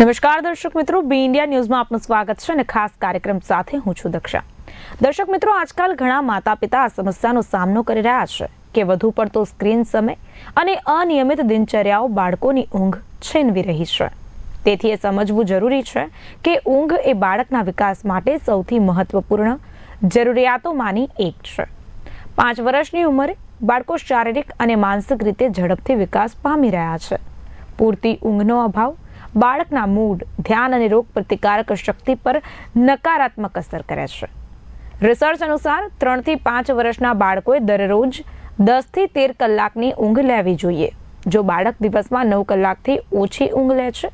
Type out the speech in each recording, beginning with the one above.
નમસ્કાર દર્શક મિત્રો, બી ઇન્ડિયા ન્યૂઝમાં આપનું સ્વાગત છે અને ખાસ કાર્યક્રમ સાથે હું છું દક્ષા. દર્શક મિત્રો, આજકાલ ઘણા માતા પિતા આ સમસ્યાનો સામનો કરી રહ્યા છે કે વધુ પડતો સ્ક્રીન સમય અને અનિયમિત દિનચર્યાઓ બાળકોની ઊંઘ છીનવી રહી છે. તેથી એ સમજવું જરૂરી છે કે ઊંઘ એ બાળકના વિકાસ માટે સૌથી મહત્વપૂર્ણ જરૂરિયાતોમાંની એક છે. પાંચ વર્ષની ઉંમરે બાળકો શારીરિક અને માનસિક રીતે ઝડપથી વિકાસ પામી રહ્યા છે. પૂરતી ઊંઘનો અભાવ બાળકના મૂડ, ધ્યાન અને રોગ પ્રતિકારક શક્તિ પર નકારાત્મક અસર કરે છે. રિસર્ચ અનુસાર ત્રણથી પાંચ વર્ષના બાળકોએ દરરોજ દસથી તેર કલાકની ઊંઘ લેવી જોઈએ. જો બાળક દિવસમાં નવ કલાકથી ઓછી ઊંઘ લે છે,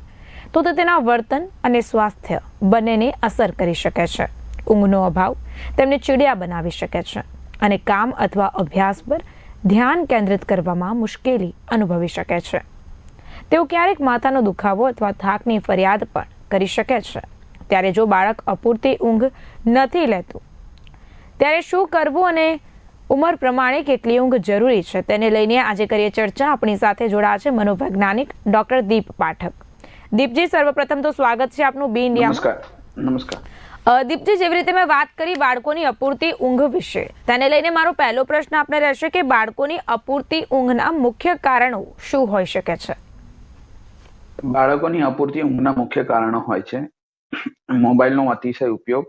તો તે તેના વર્તન અને સ્વાસ્થ્ય બંનેને અસર કરી શકે છે. ઊંઘનો અભાવ તેમને ચીડિયા બનાવી શકે છે અને કામ અથવા અભ્યાસ પર ધ્યાન કેન્દ્રિત કરવામાં મુશ્કેલી અનુભવી શકે છે. તેઓ ક્યારેક માથાનો દુખાવો અથવા થાકની ફરિયાદ પણ કરી શકે છે. ત્યારે જો બાળક અપૂરતી ઊંઘ નથી લેતું ત્યારે શું કરવું અને ઉંમર પ્રમાણે કેટલી ઊંઘ જરૂરી છે તેને લઈને આજે કરીએ ચર્ચા. આપણી સાથે જોડાયા છે મનોવૈજ્ઞાનિક ડોક્ટર દીપ પાઠક. દીપજી સર્વપ્રથમ તો સ્વાગત છે આપનું બી ઇન્ડિયા નમસ્કાર નમસ્કાર. દીપજી જેવી રીતે મેં વાત કરી બાળકોની અપૂરતી ઊંઘ વિશે તેને લઈને મારો પહેલો પ્રશ્ન આપને રહેશે કે બાળકોની અપૂરતી ઊંઘના મુખ્ય કારણો શું હોઈ શકે છે? બાળકોની અપૂરતી ઊંઘના મુખ્ય કારણો હોય છે. મોબાઈલનો અતિશય ઉપયોગ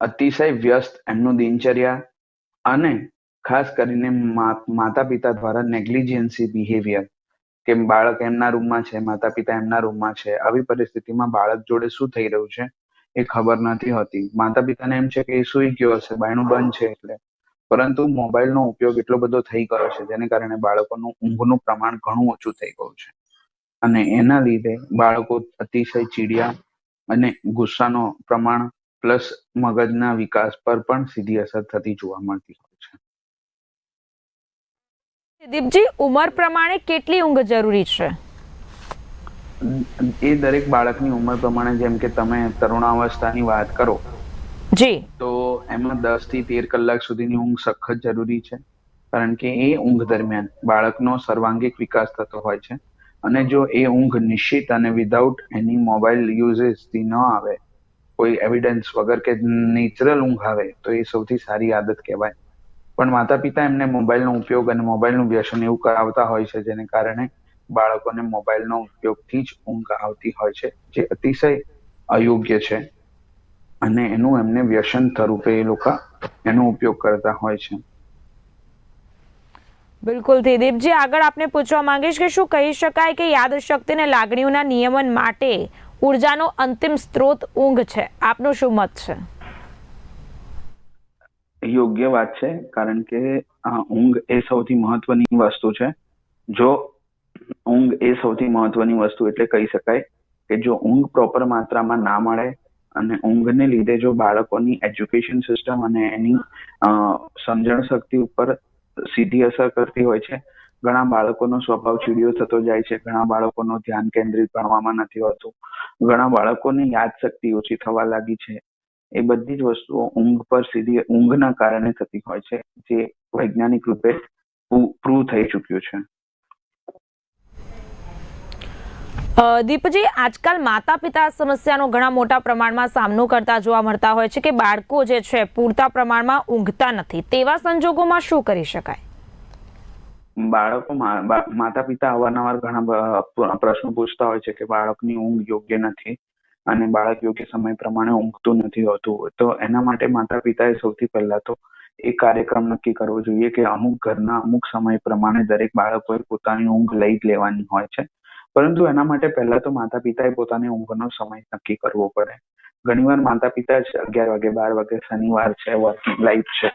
અતિશય વ્યસ્ત એમનું દિનચર્યા અને ખાસ કરીને માતા પિતા દ્વારા નેગ્લિજન્સી બિહેવિયર, કે બાળક એમના રૂમમાં છે માતા પિતા એમના રૂમમાં છે, આવી પરિસ્થિતિમાં બાળક જોડે શું થઈ રહ્યું છે એ ખબર નથી હોતી. માતા પિતાને એમ છે કે એ સૂઈ ગયો હશે, બાયણું બંધ છે એટલે. પરંતુ મોબાઈલનો ઉપયોગ એટલો બધો થઈ ગયો છે, જેને કારણે બાળકોનું ઊંઘનું પ્રમાણ ઘણું ઓછું થઈ ગયું છે. અને એના લીધે બાળકો અતિશય ચીડિયા અને ગુસ્સાનો પ્રમાણ પ્લસ મગજના વિકાસ પર પણ સીધી અસર થતી જોવા મળતી હોય છે. દીપજી ઉંમર પ્રમાણે કેટલી ઊંઘ જરૂરી છે? એ દરેક બાળકની ઉંમર પ્રમાણે જેમ કે તમે તરુણાવસ્થાની વાત કરો જી. તો એમાં દસથી તેર કલાક સુધીની ઊંઘ સખત જરૂરી છે. કારણ કે એ ઊંઘ દરમિયાન બાળકનો સર્વાંગીક વિકાસ થતો હોય છે. અને જો એ ઊંઘ નિશ્ચિત અને વિધાઉટ એની મોબાઈલ યુઝેસથી ન આવે, કોઈ એવિડન્સ વગર કે નેચરલ ઊંઘ આવે, તો એ સૌથી સારી આદત કહેવાય. પણ માતા પિતા એમને મોબાઈલનો ઉપયોગ અને મોબાઈલનું વ્યસન એવું કરાવતા હોય છે, જેને કારણે બાળકોને મોબાઈલનો ઉપયોગથી જ ઊંઘ આવતી હોય છે, જે અતિશય અયોગ્ય છે. અને એનું એમને વ્યસન સ્વરૂપે એ લોકો એનો ઉપયોગ કરતા હોય છે. બિલકુલ દીપજી, આગળ આપને પૂછવા માંગીશ કે શું કહી શકાય કે યાદશક્તિ અને લાગણીઓના નિયમન માટે ઉર્જાનો અંતિમ સ્ત્રોત ઊંઘ છે? આપનું શું મત છે? યોગ્ય વાત છે, કારણ કે ઊંઘ એ સૌથી મહત્વની વસ્તુ છે. જો ઊંઘ એ સૌથી મહત્વની વસ્તુ એટલે કહી શકાય કે જો ઊંઘ પ્રોપર માત્રામાં ના મળે અને ઊંઘને લીધે જો બાળકોની એજ્યુકેશન સિસ્ટમ અને એની સમજણ શક્તિ ઉપર સીધી અસર કરતી હોય છે. ઘણા બાળકોનો સ્વભાવ ચીડિયો થતો જાય છે. ઘણા બાળકોનું ધ્યાન કેન્દ્રિત ભણવામાં નથી હોતું. ઘણા બાળકોની યાદશક્તિ ઓછી થવા લાગી છે. એ બધી જ વસ્તુઓ ઊંઘ પર સીધી ઊંઘના કારણે થતી હોય છે, જે વૈજ્ઞાનિક રૂપે પ્રૂવ થઈ ચૂક્યું છે. દીપજી, આજકાલ માતા પિતા સમસ્યાનો ઘણા મોટા પ્રમાણમાં સામનો કરતા જોવા મળતા હોય છે કે બાળકો જે છે પૂરતા પ્રમાણમાં ઊંઘતા નથી. તેવા સંજોગોમાં શું કરી શકાય? બાળકો માતા પિતા અવારનવાર ઘણા પ્રશ્નો પૂછતા હોય છે કે બાળકની ઊંઘ યોગ્ય નથી અને બાળક યોગ્ય સમય પ્રમાણે ઊંઘતું નથી હોતું. તો એના માટે માતા પિતાએ સૌથી પહેલા તો એક કાર્યક્રમ નક્કી કરવો જોઈએ કે અમુક ઘરના અમુક સમય પ્રમાણે દરેક બાળકોએ પોતાની ઊંઘ લઈ જ લેવાની હોય છે. પરંતુ એના માટે પહેલા તો માતા પિતાએ પોતાની ઊંઘનો સમય નક્કી કરવો પડે. ઘણીવાર માતા પિતા જ અગિયાર વાગે, બાર વાગે શનિવાર છે વર્કિંગ લાઈફ છે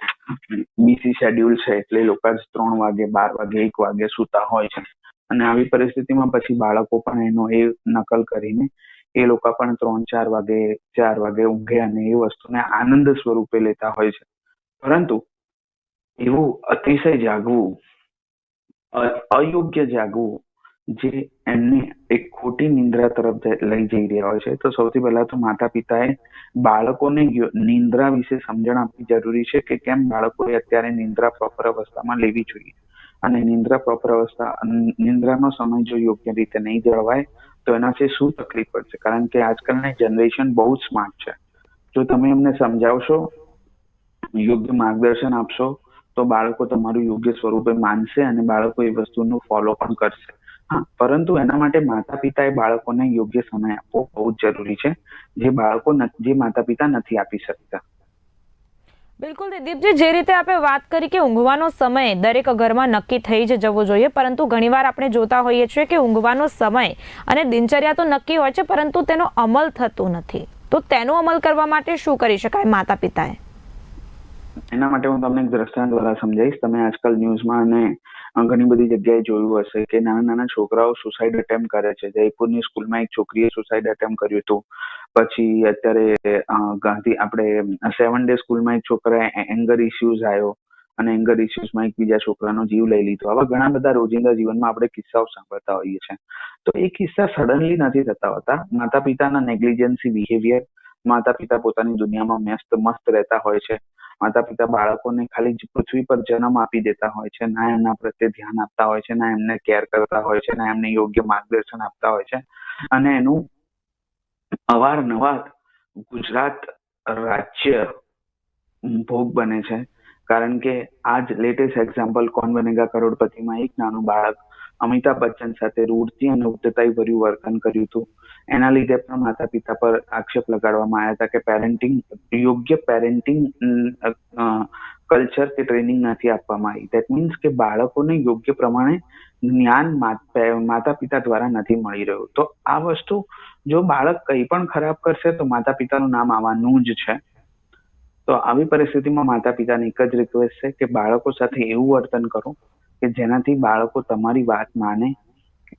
બીસી શેડ્યુલ છે, એટલે લોકો જ ત્રણ વાગે, બાર વાગે, એક વાગે સૂતા હોય છે. અને આવી પરિસ્થિતિમાં પછી બાળકો પણ એનો એ નકલ કરીને એ લોકો પણ ત્રણ, ચાર વાગે ચાર વાગે ઊંઘે અને એ વસ્તુને આનંદ સ્વરૂપે લેતા હોય છે. પરંતુ એવું અતિશય જાગવું અયોગ્ય જાગવું જે એમને એક ખોટી નિંદ્રા તરફ લઈ જઈ રહ્યા હોય છે. તો સૌથી પહેલા તો માતા પિતાએ બાળકોને નિંદ્રા વિશે સમજણ આપવી જરૂરી છે કે કેમ બાળકોએ અત્યારે નિંદ્રા પ્રોપર અવસ્થામાં લેવી જોઈએ. અને નિંદ્રા પ્રોપર અવસ્થા, નિંદ્રાનો સમય જો યોગ્ય રીતે નહીં જળવાય, તો એનાથી શું તકલીફ પડશે? કારણ કે આજકાલની જનરેશન બહુ સ્માર્ટ છે. જો તમે એમને સમજાવશો, યોગ્ય માર્ગદર્શન આપશો, તો બાળકો તમારું યોગ્ય સ્વરૂપે માનશે અને બાળકો એ વસ્તુનું ફોલો પણ કરશે. હા. પરંતુ એના માટે માતા પિતાએ બાળકોને યોગ્ય સમય આપવો બહુ જ જરૂરી છે જે બાળકો જે માતા પિતા નથી આપી શકતા. બિલકુલ દીપજી જે રીતે આપણે વાત કરી કે ઊંઘવાનો સમય દરેક ઘરમાં નક્કી થઈ જ જવો જોઈએ પરંતુ ઘણીવાર આપણે જોતા હોઈએ છીએ કે ઊંઘવાનો સમય અને દિનચર્યા તો નક્કી હોય છે પરંતુ તેનો અમલ થતો નથી. તો તેનો અમલ કરવા માટે શું કરી શકાય માતા પિતાએ એના માટે હું તમને એક દ્રષ્ટાંત દ્વારા સમજાવીશ. તમે આજકાલ ન્યૂઝમાં અને ઘણી બધી જગ્યાએ જોયું હશે કે નાના નાના છોકરાઓ સુસાઇડ અટેમ્પ કરે છે. જયપુરની સ્કૂલમાં એક છોકરીએ સુસાઇડ અટેમ્પ કર્યું હતું. પછી અત્યારે ગાંધી આપણે સેવન ડે સ્કૂલમાં એક છોકરાએ એંગર ઇસ્યુઝ આવ્યો અને એંગર ઇસ્યુઝમાં એક બીજા છોકરાનો જીવ લઈ લીધો. આવા ઘણા બધા રોજિંદા જીવનમાં આપણે કિસ્સાઓ સાંભળતા હોઈએ છીએ. તો એ કિસ્સા સડનલી નથી થતા હોતા. માતા પિતાના નેગ્લિજન્સી બિહેવિયર માતા પિતા પોતાની દુનિયામાં મસ્ત મસ્ત રહેતા હોય છે. માતા પિતા બાળકોને ખાલી જ પૃથ્વી પર જન્મ આપી દેતા હોય છે, ના એમના પ્રત્યે ધ્યાન આપતા હોય છે, ના એમને કેર કરતા હોય છે, ના એમને યોગ્ય માર્ગદર્શન આપતા હોય છે. અને એનું અવારનવાર ગુજરાત રાજ્ય ભોગ બને છે. કારણ કે આજ લેટેસ્ટ એક્ઝામ્પલ કોણ બનેગા કરોડપતિમાં એક નાનું બાળક અમિતાભ બચ્ચન સાથે રૂઢથી અને ઉદ્ધતાઈ ભર્યું વર્તન કર્યું હતું. એના લીધે પણ માતા પિતા પર આક્ષેપ લગાડવામાં આવ્યા હતા કે પેરેન્ટિંગ યોગ્ય પેરેન્ટિંગ કલ્ચર કે ટ્રેનિંગ નથી આપવામાં આવી. દેટ મીન્સ કે બાળકોને યોગ્ય પ્રમાણે જ્ઞાન માત- પિતા દ્વારા નથી મળી રહ્યું. તો આ વસ્તુ જો બાળક કંઈ પણ ખરાબ કરશે તો માતા પિતાનું નામ આવવાનું જ છે. તો આવી પરિસ્થિતિમાં માતા પિતાની એક જ રિક્વેસ્ટ છે કે બાળકો સાથે એવું વર્તન કરો કે જેનાથી બાળકો તમારી વાત માને.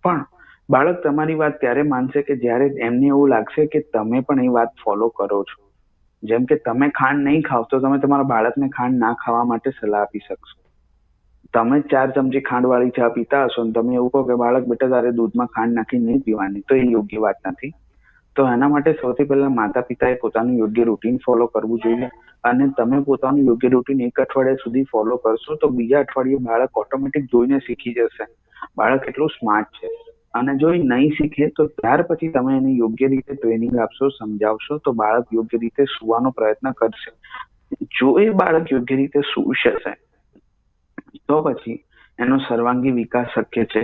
પણ બાળક તમારી વાત ત્યારે માનશે કે જ્યારે એમને એવું લાગશે કે તમે પણ એ વાત ફોલો કરો છો. જેમ કે તમે ખાંડ નહીં ખાવ તો તમે તમારા બાળકને ખાંડ ના ખાવા માટે સલાહ આપી શકશો. તમે ચાર ચમચી ખાંડ વાળી ચા પીતા હશો ને તમે એવું કહો કે બાળક બેટા તારે દૂધમાં ખાંડ નાખી નહીં પીવાની તો એ યોગ્ય વાત નથી. તો એના માટે સૌથી પહેલા માતા પિતાએ પોતાનું યોગ્ય રૂટીન ફોલો કરવું જોઈએ અને તમે પોતાનું યોગ્ય રૂટીન એક અઠવાડિયા સુધી ફોલો કરશો તો બીજા અઠવાડિયે બાળક ઓટોમેટિક જોઈને શીખી જશે. બાળક એટલું સ્માર્ટ છે. અને જો એ નહીં શીખે તો ત્યાર પછી તમે એને યોગ્ય રીતે ટ્રેનિંગ આપશો, સમજાવશો તો બાળક યોગ્ય રીતે સુવાનો પ્રયત્ન કરશે. જો એ બાળક યોગ્ય રીતે સૂઈ જશે તો પછી એનો સર્વાંગી વિકાસ શક્ય છે.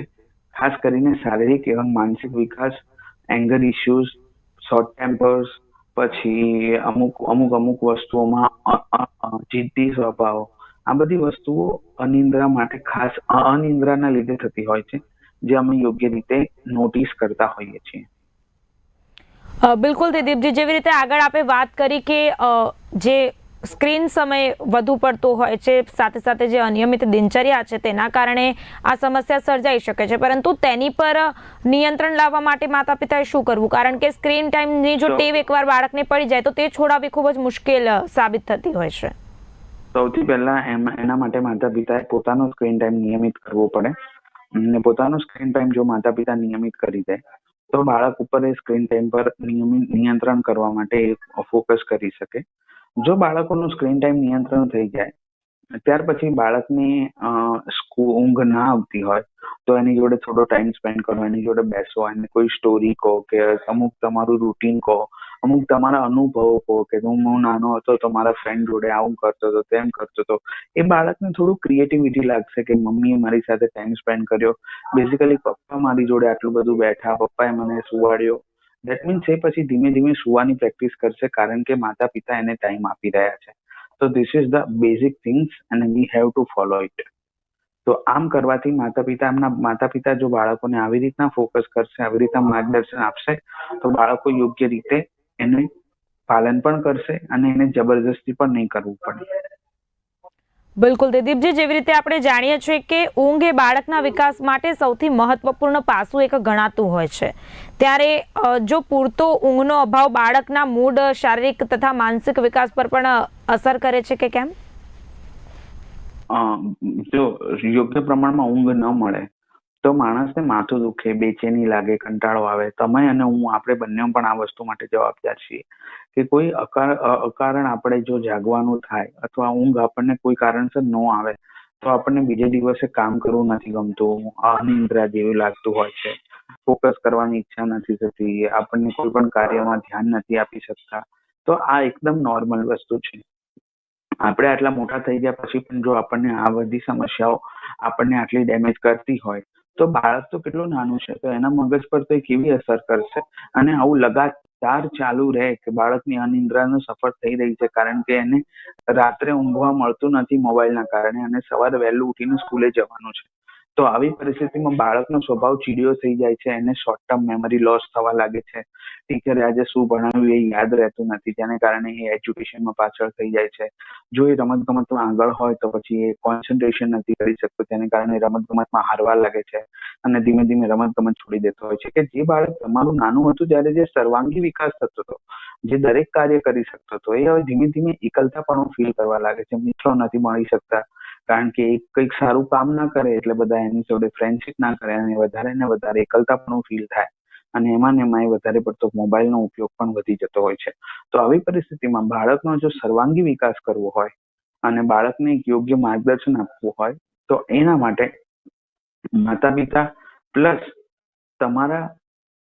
ખાસ કરીને શારીરિક એવં માનસિક વિકાસ એંગર ઇસ્યુઝ શોર્ટ ટેમ્પર્સ પછી અમુક અમુક અમુક વસ્તુઓમાં જિદ્દી સ્વભાવ. આ બધી વસ્તુઓ અનિદ્રા માટે ખાસ અનિદ્રાના લીધે થતી હોય છે, જે અમે યોગ્ય રીતે નોટિસ કરતા હોઈએ છીએ. બિલકુલ દિલીપજી જેવી રીતે આગળ આપણે વાત કરી કે જે સ્ક્રીન સમય વધુ પડતો હોય છે સાથે સાથે જે અનિયમિત દિનચર્યા છે તેના કારણે આ સમસ્યા સર્જાઈ શકે છે. પરંતુ તેની પર નિયંત્રણ લાવવા માટે માતા પિતાએ શું કરવું? કારણ કે સ્ક્રીન ટાઈમની જો ટેવ એકવાર બાળકને પડી જાય તો તે છોડાવવી ખૂબ જ મુશ્કેલ સાબિત થતી હોય છે. સૌથી પહેલા એના માટે માતા પિતાએ પોતાનો સ્ક્રીન ટાઈમ નિયમિત કરવો પડે. અને પોતાનો સ્ક્રીન ટાઈમ જો માતા પિતા નિયમિત કરી દે તો બાળક ઉપર એ સ્ક્રીન ટાઈમ પર નિયમિત નિયંત્રણ કરવા માટે ફોકસ કરી શકે. જો બાળકોનું સ્ક્રીન ટાઈમ નિયંત્રણ થઈ જાય, ત્યાર પછી બાળકને ઊંઘ ના આવતી હોય, તો એની જોડે થોડો ટાઈમ સ્પેન્ડ કરો, એની જોડે બેસો, એને કોઈ સ્ટોરી કહો કે અમુક તમારું રૂટીન કહો, અમુક તમારા અનુભવો કહો કે હું નાનો હતો તો મારા ફ્રેન્ડ જોડે આવું કરતો હતો, તેમ કરતો હતો, એ બાળકને થોડું ક્રિએટિવિટી લાગશે કે મમ્મીએ મારી સાથે ટાઈમ સ્પેન્ડ કર્યો. બેઝિકલી પપ્પા મારી જોડે આટલું બધું બેઠા, પપ્પાએ મને સુવાડ્યો દેટ મીન્સ એ પછી ધીમે ધીમે સુવાની પ્રેક્ટિસ કરશે કારણ કે માતા પિતા એને ટાઈમ આપી રહ્યા છે. તો this is the basic things અને we have to follow it તો આમ કરવાથી માતા પિતા એમના માતા પિતા જો બાળકોને આવી રીતના ફોકસ કરશે, આવી રીતના માર્ગદર્શન આપશે, તો બાળકો યોગ્ય રીતે એને પાલન પણ કરશે અને એને જબરજસ્તી પણ નહીં કરવું પડે. બિલકુલ દીદીપજી જેવી રીતે આપણે જાણીએ છીએ કે ઊંઘ એ બાળકના વિકાસ માટે સૌથી મહત્વપૂર્ણ પાસું એક ગણાતું હોય છે. ત્યારે જો પૂરતો ઊંઘનો અભાવ બાળકના મૂડ, શારીરિક તથા માનસિક વિકાસ પર પણ અસર કરે છે કે કેમ? જો યોગ્ય પ્રમાણમાં ઊંઘ ન મળે તો માણસને માથું દુખે, બેચેની લાગે, કંટાળો આવે. તમે અને હું, આપણે બંને પણ આ વસ્તુ માટે જવાબદાર છીએ કે કોઈ અકારણ આપણે જો જાગવાનું થાય અથવા ઊંઘ આપણને કોઈ કારણસર ન આવે, તો આપણને બીજે દિવસે કામ કરવું નથી ગમતું, અનિદ્રા જેવું લાગતું હોય છે. ફોકસ કરવાની ઈચ્છા નથી થતી, આપણને કોઈ પણ કાર્યમાં ધ્યાન નથી આપી શકતા. તો આ એકદમ નોર્મલ વસ્તુ છે. આપણે આટલા મોટા થઈ ગયા પછી પણ જો આપણને આ બધી સમસ્યાઓ આપણને આટલી ડેમેજ કરતી હોય તો બાળક તો કેટલું નાનું છે, તો એના મગજ પર તો એ કેવી અસર કરશે? અને આવું લગાતાર ચાલુ રહે કે બાળકની અનિદ્રાનો સફર થઈ રહી છે, કારણ કે એને રાત્રે ઊંઘવા મળતું નથી મોબાઈલના કારણે અને સવારે વહેલું ઉઠીને સ્કૂલે જવાનું છે. તો આવી પરિસ્થિતિમાં બાળકનો સ્વભાવ ચીડિયો થઈ જાય છે, એને શોર્ટ ટર્મ મેમરી લોસ થવા લાગે છે. ટીચરે આજે શું ભણાવ્યું એ યાદ રહેતું નથી, જેને કારણે એ એજ્યુકેશનમાં પાછળ થઈ જાય છે. જો એ રમત ગમતમાં આગળ હોય તો પછી એ કોન્સન્ટ્રેશન નથી કરી શકતો તેને કારણે રમત ગમતમાં હારવા લાગે છે અને ધીમે ધીમે રમત ગમત છોડી દેતો હોય છે. કે જે બાળક તમારું નાનું હતું ત્યારે જે સર્વાંગી વિકાસ થતો હતો, જે દરેક કાર્ય કરી શકતો હતો, એ હવે ધીમે ધીમે એકલતા પણ ફીલ કરવા લાગે છે. મિત્રો નથી મળી શકતા કારણ કે એક કંઈક સારું કામ ના કરે એટલે બધા એની જોડે ફ્રેન્ડશીપ ના કરે અને વધારે ને વધારે એકલતાપણું ફીલ થાય. અને એમાં ને એમાં એ વધારે પડતો મોબાઈલનો ઉપયોગ પણ વધી જતો હોય છે. તો આવી પરિસ્થિતિમાં બાળકનો જો સર્વાંગી વિકાસ કરવો હોય અને બાળકને એક યોગ્ય માર્ગદર્શન આપવું હોય, તો એના માટે માતા પિતા પ્લસ તમારા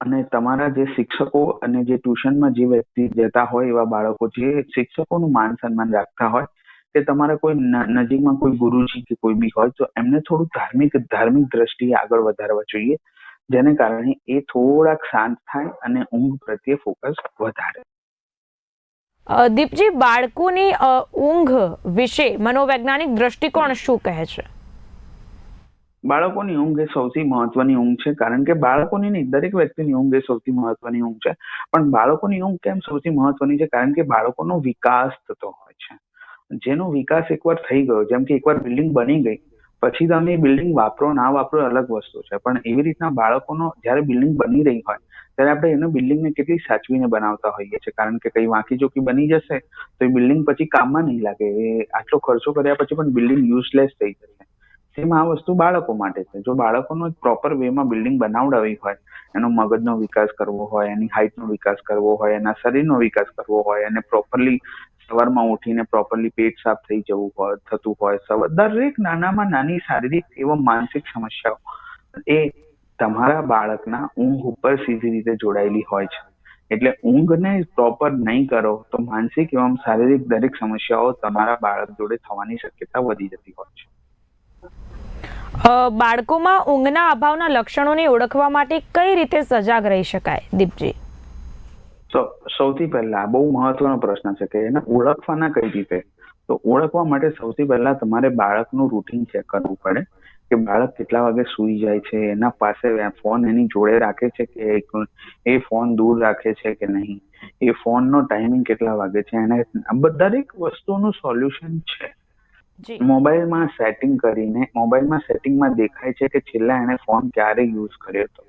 અને તમારા જે શિક્ષકો અને જે ટ્યુશનમાં જે વ્યક્તિ જતા હોય એવા બાળકો જે શિક્ષકોનું માન સન્માન રાખતા હોય કે તમારા કોઈ નજીકમાં કોઈ ગુરુજી કે કોઈ બી હોય તો એમને થોડું ધાર્મિક ધાર્મિક દ્રષ્ટિએ આગળ વધારવા જોઈએ. જેને કારણે એ થોડાક શાંત થાય અને ઊંઘ પ્રત્યે ફોકસ વધારે. દીપજી બાળકોની ઊંઘ વિશે મનોવૈજ્ઞાનિક દ્રષ્ટિકોણ શું કહે છે? બાળકોની ઊંઘ એ સૌથી મહત્વની ઊંઘ છે કારણ કે બાળકોની નહીં દરેક વ્યક્તિની ઊંઘ એ સૌથી મહત્વની ઊંઘ છે. પણ બાળકોની ઊંઘ કેમ સૌથી મહત્વની છે? કારણ કે બાળકોનો વિકાસ થતો હોય છે. જેનો વિકાસ એકવાર થઈ ગયો, જેમ કે એકવાર બિલ્ડિંગ બની ગઈ, પછી તમે એ બિલ્ડિંગ વાપરો ના વાપરો અલગ વસ્તુ છે. પણ એવી રીતના બાળકોનો જ્યારે બિલ્ડિંગ બની રહી હોય, ત્યારે આપણે એને બિલ્ડિંગને કેટલી સાચવીને બનાવતા હોઈએ છીએ. કારણ કે કઈ વાંકી ચોકી બની જશે, તો એ બિલ્ડિંગ પછી કામમાં નહીં લાગે. એ આટલો ખર્ચો કર્યા પછી પણ બિલ્ડિંગ યુઝલેસ થઈ જશે. સેમ આ વસ્તુ બાળકો માટે છે. જો બાળકોનો એક પ્રોપર વેમાં બિલ્ડિંગ બનાવડાવી હોય, એનો મગજનો વિકાસ કરવો હોય, એની હાઇટનો વિકાસ કરવો હોય, એના શરીરનો વિકાસ કરવો હોય અને પ્રોપરલી સવારમાં ઉઠીને પ્રોપરલી પેટ સાફ થઈ જવું હોય, થતું હોય સવાર દરેક નાનામાં નાની શારીરિક એવં માનસિક સમસ્યાઓ. એ તમારા બાળકના ઊંઘ ઉપર સીધી રીતે જોડાયેલી હોય છે. એટલે ઊંઘને પ્રોપર નહીં કરો તો માનસિક એવં શારીરિક દરેક સમસ્યાઓ તમારા બાળક જોડે થવાની શક્યતા વધી જતી હોય છે. બાળકોમાં ઊંઘના અભાવના લક્ષણોને ઓળખવા માટે કઈ રીતે સજાગ રહી શકાય, દીપજી? સૌથી પહેલા બહુ મહત્વનો પ્રશ્ન છે કે એને ઓળખવાના કઈ રીતે? તો ઓળખવા માટે સૌથી પહેલા તમારે બાળકનું રૂટીન ચેક કરવું પડે કે બાળક કેટલા વાગે સૂઈ જાય છે એના પાસે ફોન એની જોડે રાખે છે કે એ ફોન દૂર રાખે છે કે નહીં? એ ફોનનો ટાઈમિંગ કેટલા વાગે છે? એને આ બધા દરેક વસ્તુનું સોલ્યુશન છે. મોબાઈલમાં સેટિંગ કરીને મોબાઈલમાં સેટિંગમાં દેખાય છે કે છેલ્લા એને ફોન ક્યારે યુઝ કર્યો હતો?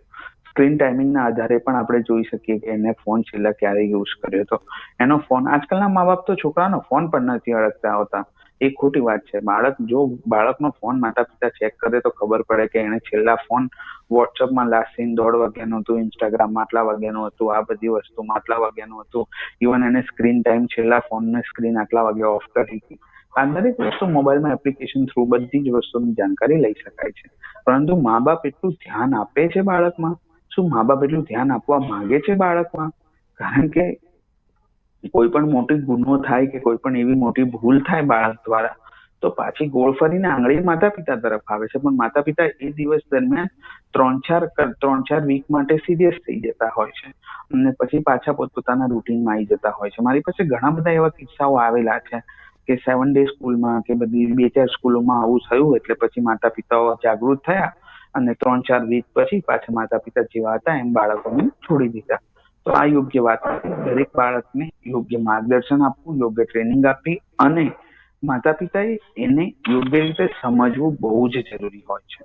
સ્ક્રીન ટાઈમિંગના આધારે પણ આપણે જોઈ શકીએ કે એને ફોન છેલ્લા ક્યારે યુઝ કર્યો હતો. એનો ફોન, આજકાલના મા બાપ તો છોકરાનો ફોન પણ નથી અડકતા હોતા. એ ખોટી વાત છે, બાળક જો બાળકનો ફોન માતા પિતા ચેક કરે તો ખબર પડે કે એને છેલ્લા ફોન વોટ્સઅપમાં લાસ્ટ સીન દોઢ વાગ્યાનું હતું ઇન્સ્ટાગ્રામમાં આટલા વાગ્યાનું હતું, આ બધી વસ્તુમાં આટલા વાગ્યાનું હતું. ઇવન એને સ્ક્રીન ટાઈમ છેલ્લા ફોનને સ્ક્રીન આટલા વાગ્યા ઓફ કરી હતી. આ દરેક વસ્તુ મોબાઈલમાં એપ્લિકેશન થ્રુ બધી જ વસ્તુની જાણકારી લઈ શકાય છે. પરંતુ મા બાપ એટલું ધ્યાન આપે છે બાળકમાં શું મા બાપ એટલું ધ્યાન આપવા માંગે છે બાળકમાં? કારણ કે કોઈ પણ મોટી ગુનો થાય કે કોઈ પણ એવી મોટી ભૂલ થાય બાળક દ્વારા, તો પાછી ગોળ ફરીને આંગળી માતા પિતા તરફ આવે છે. પણ માતા પિતા એ દિવસ દરમિયાન ત્રણ ચાર ત્રણ ચાર વીક માટે સિરિયસ થઈ જતા હોય છે. અને પછી પાછા પોતપોતાના રૂટીનમાં આવી જતા હોય છે. મારી પાસે ઘણા બધા એવા કિસ્સાઓ આવેલા છે કે સેવન ડે સ્કૂલમાં કે બધી બે ચાર સ્કૂલોમાં આવું થયું એટલે પછી માતા પિતાઓ જાગૃત થયા અને ત્રણ ચાર વીક પછી પાછા માતા પિતા જેવા હતા એમ બાળકોને છોડી દીધા. તો આ યોગ્ય વાત નથી દરેક બાળકને યોગ્ય માર્ગદર્શન આપવું યોગ્ય ટ્રેનિંગ આપવી અને માતા પિતાએ એને યોગ્ય રીતે સમજવું બહુ જ જરૂરી હોય છે.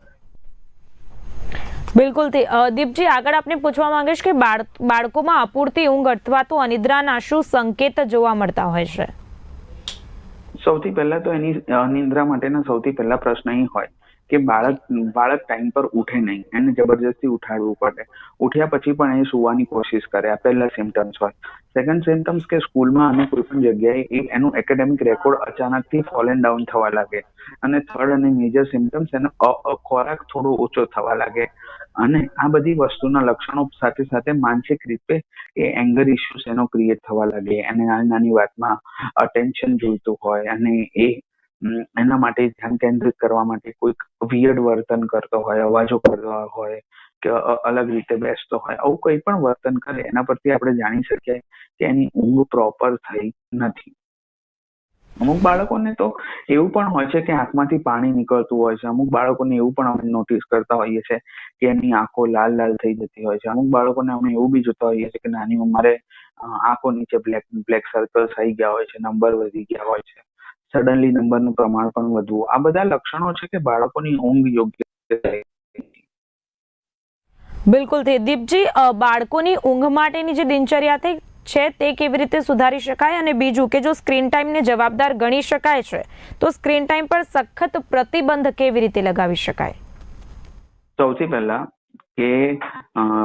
બિલકુલ. દીપજી આગળ આપને પૂછવા માંગીશ કે બાળ બાળકોમાં અપૂરતી ઊંઘ અથવા તો અનિદ્રાના શું સંકેત જોવા મળતા હોય છે? સૌથી પહેલા તો એની અનિદ્રા માટેના સૌથી પહેલા પ્રશ્ન એ હોય કે બાળક બાળક ટાઈમ પર ઉઠે નહીં એને જબરજસ્તી ઉઠાડવું પડે. ઉઠ્યા પછી પણ એ સુવાની કોશિશ કરે. આ પહેલા સિમ્ટમ્સ હોય. સેકન્ડ સિમ્ટમ્સ કે સ્કૂલમાં અને કોઈ પણ જગ્યાએ એનું એકેડેમિક રેકોર્ડ અચાનકથી ફોલ એન્ડ ડાઉન થવા લાગે. અને થર્ડ અને મેજર સિમ્ટમ્સ એનો ખોરાક થોડો ઓછો થવા લાગે. અને આ બધી વસ્તુના લક્ષણો સાથે સાથે માનસિક રીતે એ એંગર ઇસ્યુઝ એનો ક્રિએટ થવા લાગે. અને નાની નાની વાતમાં અટેન્શન જોઈતું હોય અને એ એના માટે ધ્યાન કેન્દ્રિત કરવા માટે કોઈક વિયર્ડ વર્તન કરતો હોય, અવાજો કરતો હોય, કે અલગ રીતે બેસતો હોય, આવું કંઈ પણ વર્તન કરે, એના પરથી આપણે જાણી શકીએ કે એની ઊંઘ પ્રોપર થઈ નથી. અમુક બાળકોને તો એવું પણ હોય છે કે આંખમાંથી પાણી નીકળતું હોય છે. અમુક બાળકોને એવું પણ અમે નોટિસ કરતા હોઈએ છીએ કે એની આંખો લાલ લાલ થઈ જતી હોય છે. અમુક બાળકોને અમે એવું બી જોતા હોઈએ છીએ કે નાની ઉંમરે આંખો નીચે બ્લેક બ્લેક સર્કલ્સ આવી ગયા હોય છે નંબર વધી ગયા હોય છે. સડનલી નંબરનું પ્રમાણ પણ વધવું. આ બધા લક્ષણો છે કે બાળકોની ઊંઘ યોગ્ય બિલકુલ તે દીપજી બાળકોની ઊંઘ માટેની જે દિનચર્યા છે તે કેવી રીતે સુધારી શકાય? અને બીજું કે જો સ્ક્રીન ટાઈમને જવાબદાર ગણી શકાય છે તો સ્ક્રીન ટાઈમ પર સખત પ્રતિબંધ કેવી રીતે લગાવી શકાય? સૌથી પહેલા કે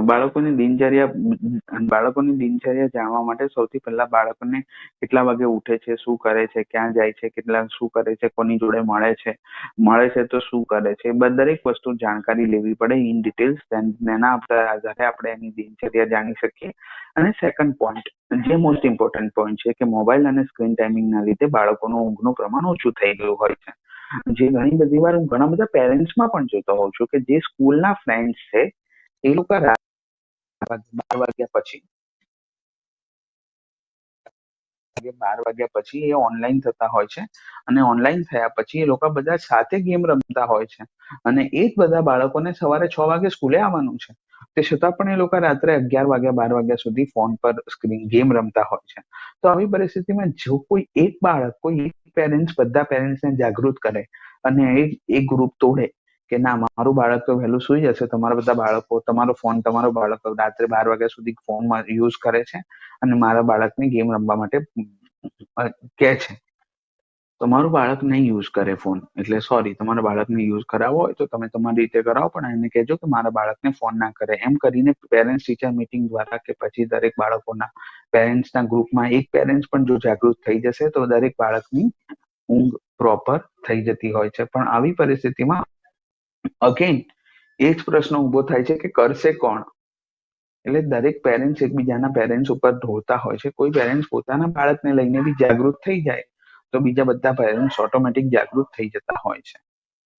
બાળકોની દિનચર્યા બાળકોની દિનચર્યા જાણવા માટે સૌથી પહેલા બાળકોને કેટલા વાગે ઉઠે છે, શું કરે છે, ક્યાં જાય છે, કેટલા, શું કરે છે, કોની જોડે મળે છે મળે છે તો શું કરે છે દરેક વસ્તુ જાણકારી લેવી પડે ઇન ડિટેલ્સ એના આધારે આપણે એની દિનચર્યા જાણી શકીએ. અને સેકન્ડ પોઈન્ટ જે મોસ્ટ ઇમ્પોર્ટન્ટ પોઈન્ટ છે કે મોબાઈલ અને સ્ક્રીન ટાઈમિંગના લીધે બાળકોનું ઊંઘનું પ્રમાણ ઓછું થઈ ગયું હોય છે. જે ઘણી બધી વાર હું ઘણા બધા પેરેન્ટ્સમાં પણ જોતો હોઉં છું કે જે સ્કૂલના ફ્રેન્ડ્સ છે, એ લોકો બાર વાગ્યા પછી બાર વાગ્યા પછી એ ઓનલાઈન થતા હોય છે અને ઓનલાઈન થયા પછી એ લોકો બધા સાથે ગેમ રમતા હોય છે અને એ જ બધા બાળકોને સવારે છ વાગે સ્કૂલે આવવાનું છે. તે છતાં પણ એ લોકો રાત્રે અગિયાર વાગ્યા, બાર વાગ્યા સુધી ફોન પર સ્ક્રીન, ગેમ રમતા હોય છે. તો આવી પરિસ્થિતિમાં જો કોઈ એક બાળક, કોઈ એક પેરેન્ટ્સ બધા પેરેન્ટ્સને જાગૃત કરે અને એ એ ગ્રુપ તોડે કે ના, મારું બાળક તો વહેલું સુઈ જશે, તમારા બધા બાળકો, તમારો ફોન તમારો બાળક રાત્રે બાર વાગ્યા સુધી ફોનમાં યુઝ કરે છે અને મારા બાળકને ગેમ રમવા માટે કે છે. તમારું બાળક નહીં યુઝ કરે ફોન એટલે સોરી તમારા બાળકને યુઝ કરાવવો હોય તો તમે તમારી રીતે કરાવો, પણ એને કહેજો કે મારા બાળકને ફોન ના કરે. એમ કરીને પેરેન્ટ્સ ટીચર મિટિંગ દ્વારા કે પછી દરેક બાળકોના પેરેન્ટ્સના ગ્રુપમાં એક પેરેન્ટ્સ પણ જો જાગૃત થઈ જશે તો દરેક બાળકની ઊંઘ પ્રોપર થઈ જતી હોય છે. પણ આવી પરિસ્થિતિમાં અગેન એ જ પ્રશ્ન ઊભો થાય છે કે કરશે કોણ? એટલે દરેક પેરેન્ટ્સ એકબીજાના પેરેન્ટ્સ ઉપર ઢોળતા હોય છે. કોઈ પેરેન્ટ્સ પોતાના બાળકને લઈને બી જાગૃત થઈ જાય તો બીજા બધા પેરેન્ટ્સ ઓટોમેટિક જાગૃત થઈ જતા હોય છે.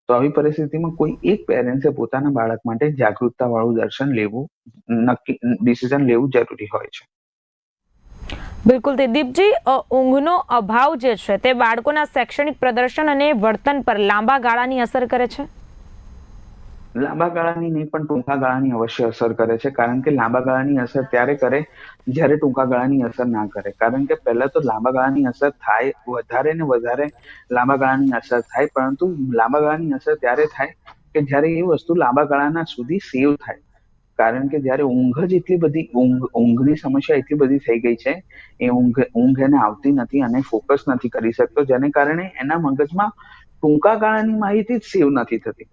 તો આવી પરિસ્થિતિમાં કોઈ એક પેરેન્ટ્સે પોતાના બાળક માટે જાગૃતતા વાળું દર્શન લેવું, નક્કી ડિસિઝન લેવું જરૂરી હોય છે. બિલકુલ તે દીપજી ઊંઘનો અભાવ જે છે તે બાળકોના શૈક્ષણિક પ્રદર્શન અને વર્તન પર લાંબા ગાળાની અસર કરે છે? લાંબા ગાળાની નહીં, પણ ટૂંકા ગાળાની અવશ્ય અસર કરે છે. કારણ કે લાંબા ગાળાની અસર ત્યારે કરે? જ્યારે ટૂંકા ગાળાની અસર ના કરે. કારણ કે પહેલા તો લાંબા ગાળાની અસર થાય, વધારે ને વધારે લાંબા ગાળાની અસર થાય. પરંતુ લાંબા ગાળાની અસર ત્યારે થાય કે જ્યારે એ વસ્તુ લાંબા ગાળાના સુધી સેવ થાય. કારણ કે જ્યારે ઊંઘ જ એટલી બધી, ઊંઘ, ઊંઘની સમસ્યા એટલી બધી થઈ ગઈ છે, એ ઊંઘ ઊંઘ એને આવતી નથી અને ફોકસ નથી કરી શકતો. જેને કારણે એના મગજમાં ટૂંકા ગાળાની માહિતી જ સેવ નથી થતી.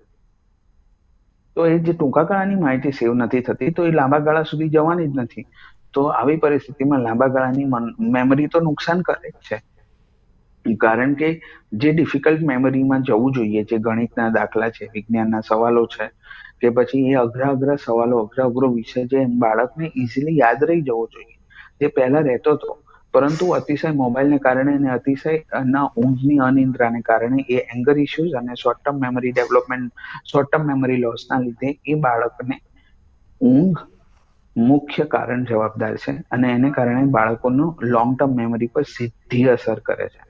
તો એ જે ટૂંકા ગાળાની માહિતી સેવ નથી થતી, તો એ લાંબા ગાળા સુધી જવાની જ નથી. તો આવી પરિસ્થિતિમાં લાંબા ગાળાની મેમરી તો નુકસાન કરે જ છે. કારણ કે જે ડિફિકલ્ટ મેમરીમાં જવું જોઈએ, જે ગણિતના દાખલા છે, વિજ્ઞાનના સવાલો છે, કે પછી એ અઘરા અઘરા સવાલો, અઘરા અઘરો વિષય જે બાળકને ઇઝીલી યાદ રહી જવો જોઈએ. જે પહેલા રહેતો હતો પરંતુ અતિશય મોબાઈલને કારણે અને અતિશય ના ઊંઘની અનિદ્રાને કારણે એ એંગર ઇશ્યુઝ અને short term memory development short term memory લોસના લીધે એ બાળકને ઊંઘ મુખ્ય કારણ જવાબદાર છે અને એને કારણે બાળકોનું લોંગ ટર્મ મેમરી પર સીધી અસર કરે છે.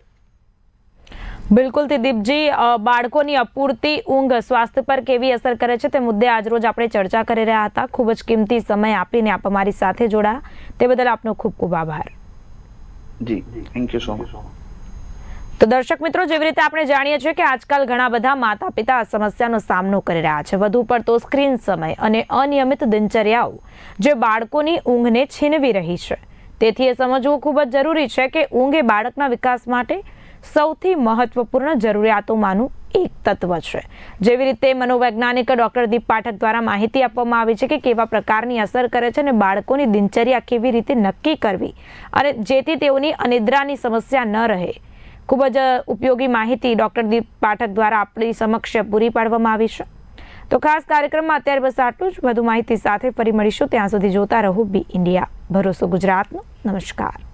બિલકુલ તે દીપજી બાળકોની અપૂરતી ઊંઘ સ્વાસ્થ્ય પર કેવી અસર કરે છે તે મુદ્દે આજરોજ આપણે ચર્ચા કરી રહ્યા હતા. ખૂબ જ કિંમતી સમય આપીને આપ અમારી સાથે જોડા તે બદલ આપનો ખૂબ ખૂબ આભાર. થેન્ક યુ સો મચ તો દર્શક મિત્રો, જેવી રીતે આપણે જાણીએ છીએ કે આજકાલ ઘણા બધા માતા પિતા આ સમસ્યાનો સામનો કરી રહ્યા છે. વધુ પડતો સ્ક્રીન સમય અને અનિયમિત દિનચર્યાઓ જે બાળકોની ઊંઘને છીનવી રહી છે. તેથી એ સમજવું ખૂબ જ જરૂરી છે કે ઊંઘ એ બાળકના વિકાસ માટે સૌથી મહત્વપૂર્ણ જરૂરિયાતોમાંનું એક તત્વ છે. જેવી રીતે મનોવૈજ્ઞાનિક ડોક્ટર દીપ પાઠક દ્વારા માહિતી આપવામાં આવી છે કે કેવા પ્રકારની અસર કરે છે અને બાળકોની દિનચર્યા કેવી રીતે નક્કી કરવી અને જેથી તેઓની અનિદ્રાની સમસ્યા ન રહે. ખૂબ જ ઉપયોગી માહિતી ડોક્ટર દીપ પાઠક દ્વારા આપણી સમક્ષ પૂરી પાડવામાં આવી છે. તો ખાસ કાર્યક્રમમાં અત્યારે બસ આટલું જ. વધુ માહિતી સાથે ફરી મળીશું. ત્યાં સુધી જોતા રહો બી ઇન્ડિયા. ભરોસો ગુજરાતનો. નમસ્કાર.